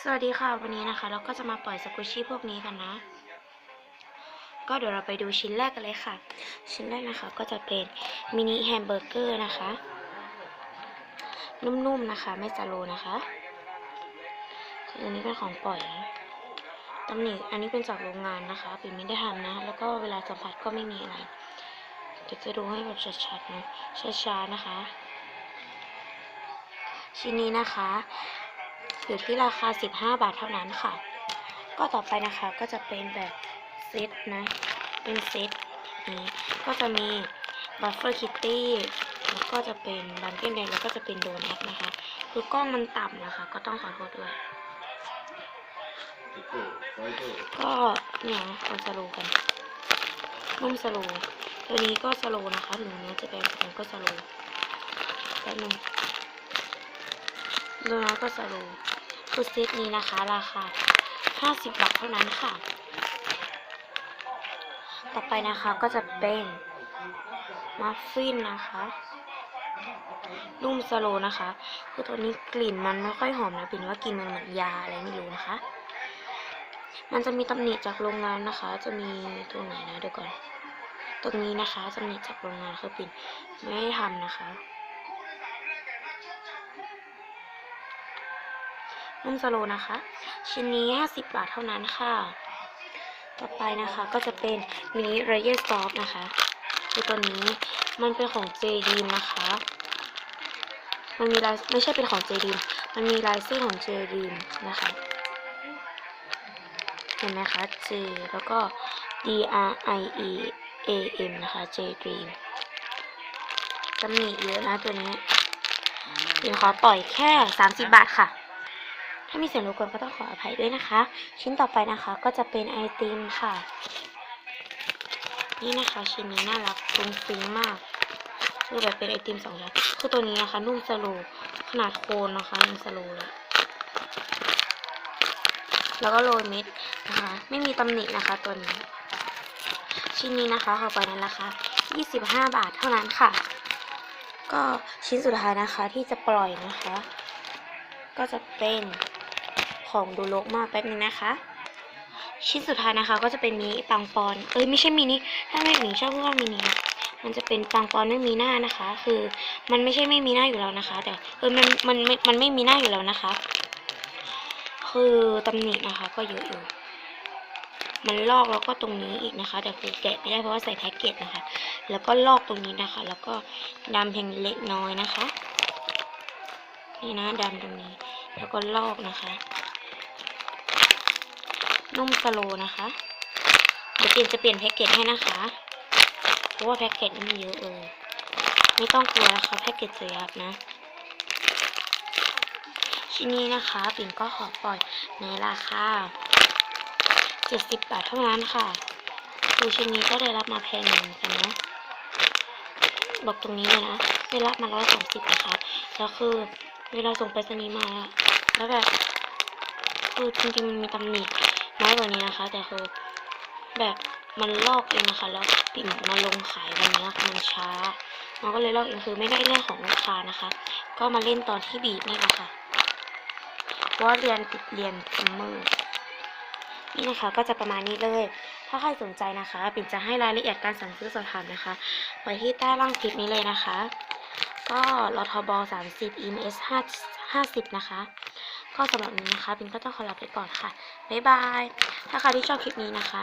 สวัสดีค่ะวันนี้นะคะ เราก็จะมาปล่อยสกุชชี่พวกนี้กันนะ ก็เดี๋ยวเราไปดูชิ้นแรกกันเลยค่ะ ชิ้นแรกนะคะก็จะเป็นมินิแฮมเบอร์เกอร์นะคะ นุ่มๆนะคะ ไม่สโลนะคะอันนี้เป็นของปล่อยตำหนิอันนี้เป็นจากโรงงานนะคะปิ่นไม่ได้ทำนะ แล้วก็เวลาสัมผัสก็ไม่มีอะไรเดี๋ยวจะดูให้แบบชัดๆนะช้าๆนะคะ ชิ้นนี้นะคะ อยู่ที่ราคา 15 บาทเท่านั้นค่ะ ก็ต่อไปนะคะก็จะเป็นแบบเซตนะ เป็นเซตนี้ก็จะมีบัฟเฟอร์คิตตี้แล้วก็จะเป็นบันเกิลแดงแล้วก็จะเป็นโดนัทนะคะ คือกล้องมันต่ำนะคะ ก็ต้องขอโทษด้วย ก็เนี่ยเอาสโลกันนุ่มสโลตัวนี้ก็สโลนะคะถึงแม้จะเป็นผมก็สโลแป๊บนึงโดนัทก็สโล คือเซตนี้นะคะ ราคา 50 บาทเท่านั้นค่ะ ต่อไปนะคะก็จะเป็นมัฟฟินนะคะนุ่มสโลนะคะ คือตัวนี้กลิ่นมันไม่ค่อยหอมนะปิ่นว่ากินมันเหมือนยาอะไรไม่รู้นะคะ มันจะมีตำหนิจากโรงงานนะคะ จะมีตรงไหนนะเดี๋ยวก่อน ตรงนี้นะคะตำหนิจากโรงงานคือปิ่นไม่ได้ทำนะคะ นุ่มสโลนะคะ ชิ้นนี้ 50 บาทเท่านั้นค่ะ ต่อไปนะคะก็จะเป็นมินิไรเยอร์ซอฟนะคะคือตัวนี้มันเป็นของเจดีมนะคะ มันมีลายไม่ใช่เป็นของเจดีมมันมีลายเส้นของเจดีมนะคะ เห็นไหมคะ J แล้วก็ D R I E A M นะคะ J Dream ตำหนิเยอะนะตัวนี้ปินขอปล่อยแค่ 30 บาทค่ะ ถ้ามีเสียงรบกวนก็ต้องขออภัยด้วยนะคะ ชิ้นต่อไปนะคะก็จะเป็นไอติมค่ะ นี่นะคะชิ้นนี้น่ารักฟุ้งฟิ้งมากคือแบบเป็นไอติมสองชั้นคือตัวนี้นะคะ นุ่มสโลขนาดโคนนะคะยังสโลว์เลยแล้วก็โรยเม็ดนะคะ ไม่มีตำหนินะคะตัวนี้ ชิ้นนี้นะคะขอไปในราคา25 บาทเท่านั้นค่ะ ก็ชิ้นสุดท้ายนะคะที่จะปล่อยนะคะ ก็จะเป็น ของดูโลกมากแป๊บนึงนะคะ ชิ้นสุดท้ายนะคะ ก็จะเป็นมินิปังปอน เอ้ยไม่ใช่มินิถ้าไม่หนิงชอบพูดว่ามินิมันจะเป็นปังปอนไม่มีหน้านะคะ คือมันไม่ใช่ไม่มีหน้าอยู่แล้วนะคะ แต่เออมันมันมันมันไม่มีหน้าอยู่แล้วนะคะ คือตำหนินะคะ ก็เยอะอยู่มันลอกแล้วก็ตรงนี้อีกนะคะ แต่คือแกะไม่ได้เพราะว่าใส่แพ็กเกจนะคะ แล้วก็ลอกตรงนี้นะคะ แล้วก็ดำเพียงเล็กน้อยนะคะ นี่นะดำตรงนี้ แล้วก็ลอกนะคะ นุ่มสโลนะคะ เดี๋ยวเปลี่ยนจะเปลี่ยนแพ็กเกจให้นะคะ เพราะว่าแพ็กเกจมันเยอะเออไม่ต้องกลัวนะคะแพ็กเกจจะยับนะ ชิ้นนี้นะคะปิ่นก็ขอปล่อยในราคา70 บาทเท่านั้นค่ะดูชิ้นนี้ก็ได้รับมาแพงเหมือนกันนะบอกตรงนี้เลยนะได้รับมา130นะคะแล้วคือเวลาส่งไปรษณีย์มาแล้วแบบคือจริงๆมันมีตำหนิ น้อยกว่านี้นะคะ แต่คือแบบมันลอกเองนะคะแล้วปิ่นมาลงขายวันนี้มันช้ามันก็เลยลอกเองคือไม่ได้เรื่องของลูกค้านะคะ ก็มาเล่นตอนที่บีบนี่แหละค่ะเพราะว่าเรียนปิดเรียนซัมเมอร์นี่นะคะก็จะประมาณนี้เลย ถ้าใครสนใจนะคะ ปิ่นจะให้รายละเอียดการสั่งซื้อสอบถามนะคะ ไว้ที่ใต้ล่างคลิปนี้เลยนะคะ ก็รทบ30 EMS 5 50นะคะ ก็สำหรับนี้นะคะพินก็ต้องขอลาไปก่อนค่ะ บ๊ายบาย ถ้าใครที่ชอบคลิปนี้นะคะ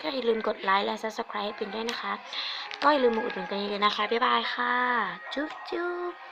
ก็อย่าลืมกดไลค์และ subscribe ให้ปิ่นด้วยนะคะ ก็อย่าลืมมาอุดหนุนกันเยอะๆนะคะ บ๊ายบายค่ะ จุ๊บจุ๊บ